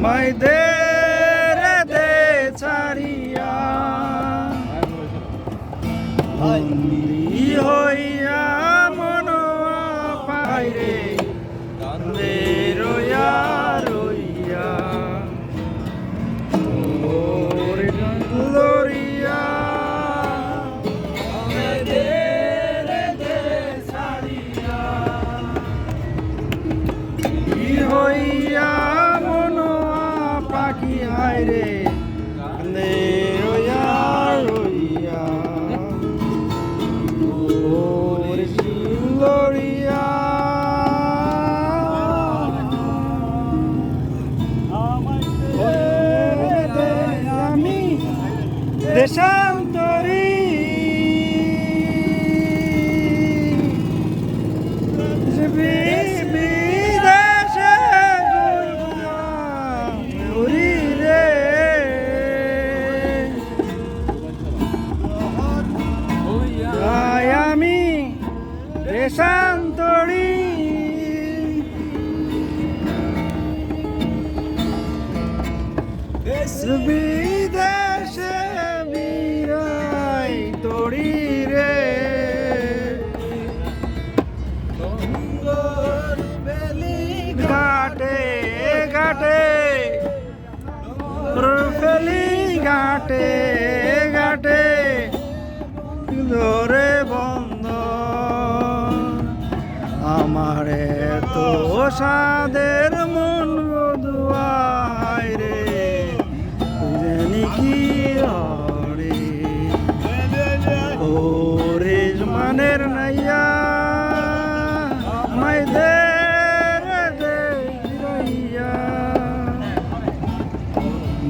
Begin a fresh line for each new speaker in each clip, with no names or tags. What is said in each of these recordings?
আমায় দে রে দে ছাড়িয়া দেশান্তরী। বিদেশে উড়ি রে ঘাটে ঘাটে। ফেলি ঘাটে ঘাটে। ধরে বন্ধ। আমারে তো সাদের মন।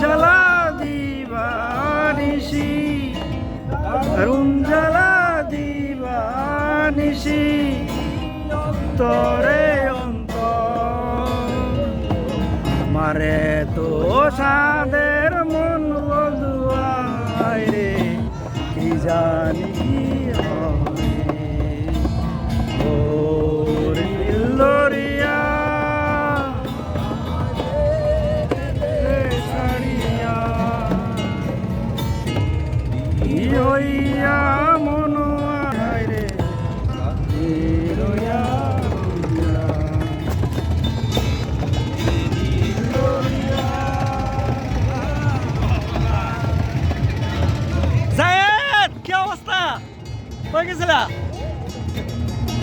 জ্বালা দিবানিসি অরুণ জ্বালা দিবানিসি তরে অন্ত মারে তো সাদের
কই গেছিলা?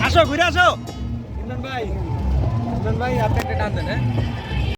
আসো ঘুরে আসো।
ইমরান ভাই ইমরান ভাই আপনি একটা টান দেন হ্যাঁ?